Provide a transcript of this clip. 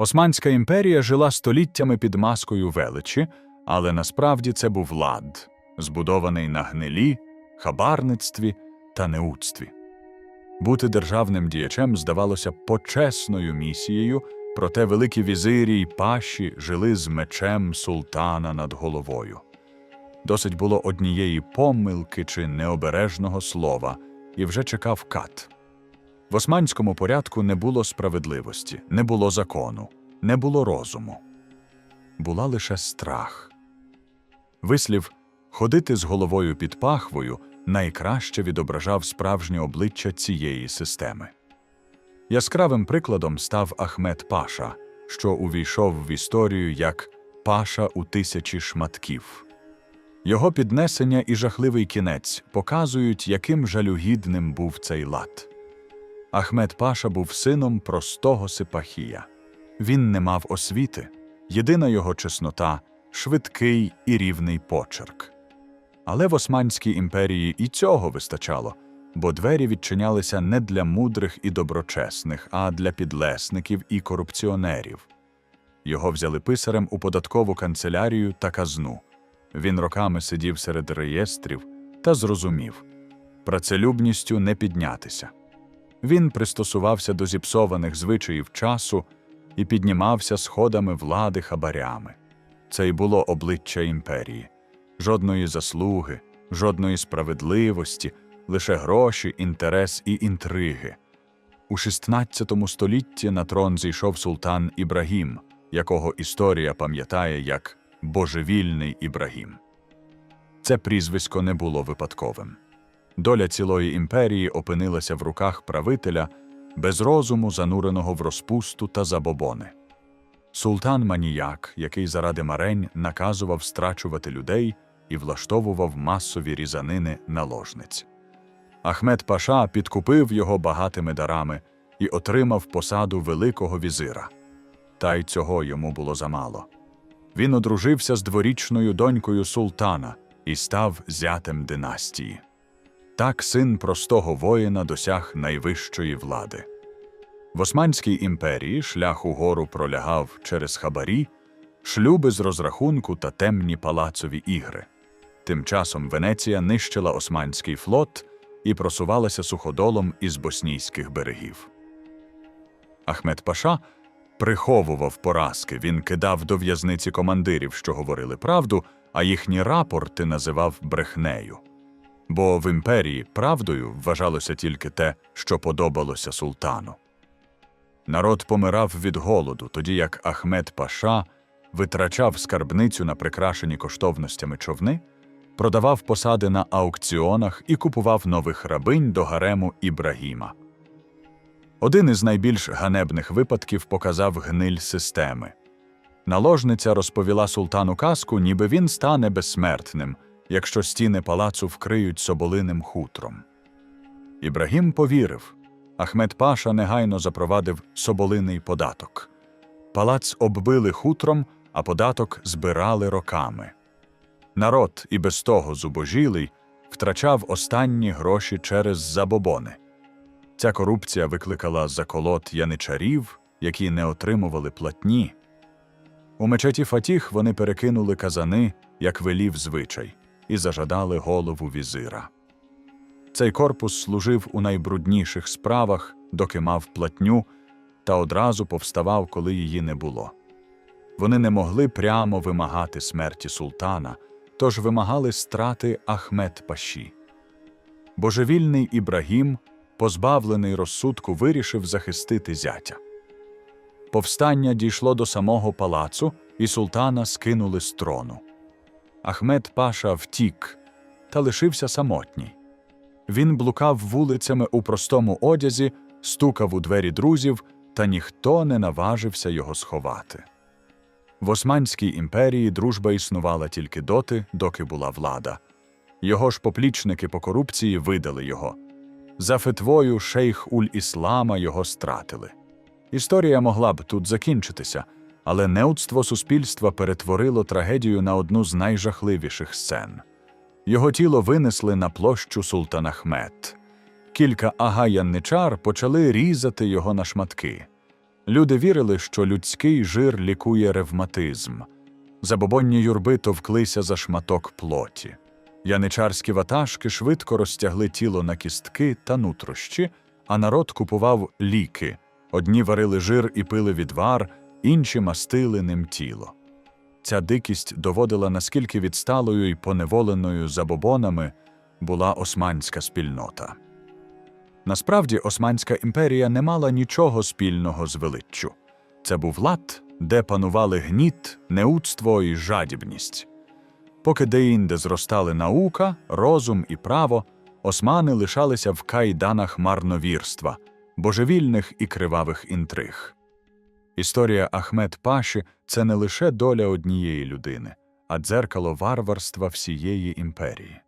Османська імперія жила століттями під маскою величі, але насправді це був лад, збудований на гнилі, хабарництві та неудстві. Бути державним діячем здавалося почесною місією, проте великі візирі й паші жили з мечем султана над головою. Досить було однієї помилки чи необережного слова, і вже чекав кат. В османському порядку не було справедливості, не було закону, не було розуму. Була лише страх. Вислів ходити з головою під пахвою найкраще відображав справжнє обличчя цієї системи. Яскравим прикладом став Ахмед Паша, що увійшов в історію як Паша у тисячі шматків. Його піднесення і жахливий кінець показують, яким жалюгідним був цей лад. Ахмед Паша був сином простого сипахія. Він не мав освіти, єдина його чеснота швидкий і рівний почерк. Але в Османській імперії і цього вистачало, бо двері відчинялися не для мудрих і доброчесних, а для підлесників і корупціонерів. Його взяли писарем у податкову канцелярію та казну. Він роками сидів серед реєстрів та зрозумів працелюбністю не піднятися. Він пристосувався до зіпсованих звичаїв часу і піднімався сходами влади хабарями. Це й було обличчя імперії. Жодної заслуги, жодної справедливості, лише гроші, інтерес і інтриги. У XVI столітті на трон зійшов султан Ібрагім, якого історія пам'ятає як Божевільний Ібрагім. Це прізвисько не було випадковим. Доля цілої імперії опинилася в руках правителя без розуму, зануреного в розпусту та забобони. Султан маніяк, який заради марень наказував страчувати людей і влаштовував масові різанини наложниць. Ахмед Паша підкупив його багатими дарами і отримав посаду великого візира. Та й цього йому було замало. Він одружився з дворічною донькою султана і став зятем династії. Так син простого воїна досяг найвищої влади. В Османській імперії шлях угору пролягав через хабарі, шлюби з розрахунку та темні палацові ігри. Тим часом Венеція нищила османський флот і просувалася суходолом із боснійських берегів. Ахмед Паша приховував поразки, він кидав до в'язниці командирів, що говорили правду, а їхні рапорти називав брехнею. Бо в імперії правдою вважалося тільки те, що подобалося султану. Народ помирав від голоду, тоді як Ахмед Паша витрачав скарбницю на прикрашені коштовностями човни, продавав посади на аукціонах і купував нових рабинь до гарему Ібрагіма. Один із найбільш ганебних випадків показав гниль системи. Наложниця розповіла султану казку, ніби він стане безсмертним, якщо стіни палацу вкриють соболиним хутром. Ібрагім повірив. Ахмед Паша негайно запровадив соболиний податок. Палац оббили хутром, а податок збирали роками. Народ, і без того зубожілий, втрачав останні гроші через забобони. Ця корупція викликала заколот яничарів, які не отримували платні. У мечеті Фатіх вони перекинули казани, як велів звичай, і зажадали голову візира. Цей корпус служив у найбрудніших справах, доки мав платню, та одразу повставав, коли її не було. Вони не могли прямо вимагати смерті султана, тож вимагали страти Ахмед Паші. Божевільний Ібрагім, позбавлений розсудку, вирішив захистити зятя. Повстання дійшло до самого палацу, і султана скинули з трону. Ахмед Паша втік та лишився самотній. Він блукав вулицями у простому одязі, стукав у двері друзів, та ніхто не наважився його сховати. В Османській імперії дружба існувала тільки доти, доки була влада. Його ж поплічники по корупції видали його. За фетвою шейх Уль-Іслама його стратили. Історія могла б тут закінчитися, але неудство суспільства перетворило трагедію на одну з найжахливіших сцен. Його тіло винесли на площу Султан Ахмед. Кілька ага-янничар почали різати його на шматки. Люди вірили, що людський жир лікує ревматизм. Забобонні юрби товклися за шматок плоті. Яничарські ватажки швидко розтягли тіло на кістки та нутрощі, а народ купував ліки. Одні варили жир і пили відвар, інші мастили ним тіло. Ця дикість доводила, наскільки відсталою і поневоленою забобонами була османська спільнота. Насправді, Османська імперія не мала нічого спільного з величчю. Це був лад, де панували гніт, неудство і жадібність. Поки деінде зростали наука, розум і право, османи лишалися в кайданах марновірства, божевільних і кривавих інтриг. Історія Ахмед Паші це не лише доля однієї людини, а дзеркало варварства всієї імперії.